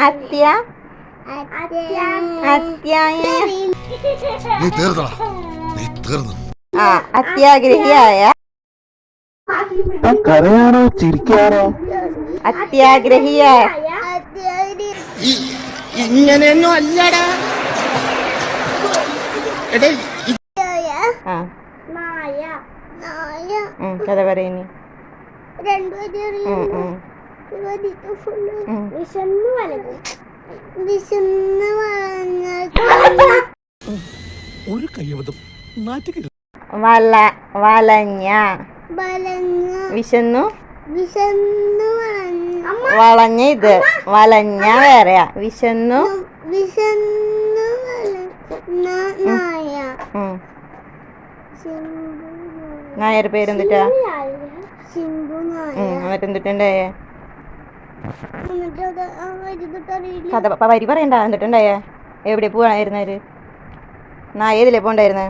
അത്യ അത്യാഗ്രഹിയായ കരയാണോ? ചിരിക്കാണോ? അത്യാഗ്രഹിയായ ഇങ്ങനെയൊന്നും അല്ലടാ. കഥ പറയുന്നു രണ്ടുപേരും ഉം, ഫുള്ള്. വിശന്ന് വലഞ്ഞു വിശന്ന് വളഞ്ഞ ഒരു കയ്യബദ്ധം വല വലഞ്ഞ. വലഞ്ഞ. വിശന്നു? വിശന്നു വളഞ്ഞ ഇത്. വലഞ്ഞ വേറെയാ. വിശന്നു? വിശന്നു നായ. നായർ പേരെന്തിട്ടാ? നായ. കഥ വരി പറയണ്ട എന്നിട്ടുണ്ടായേ? എവിടെ പോവാണായിരുന്നവര് നാ ഏതിലേ പോണ്ടായിരുന്നേ?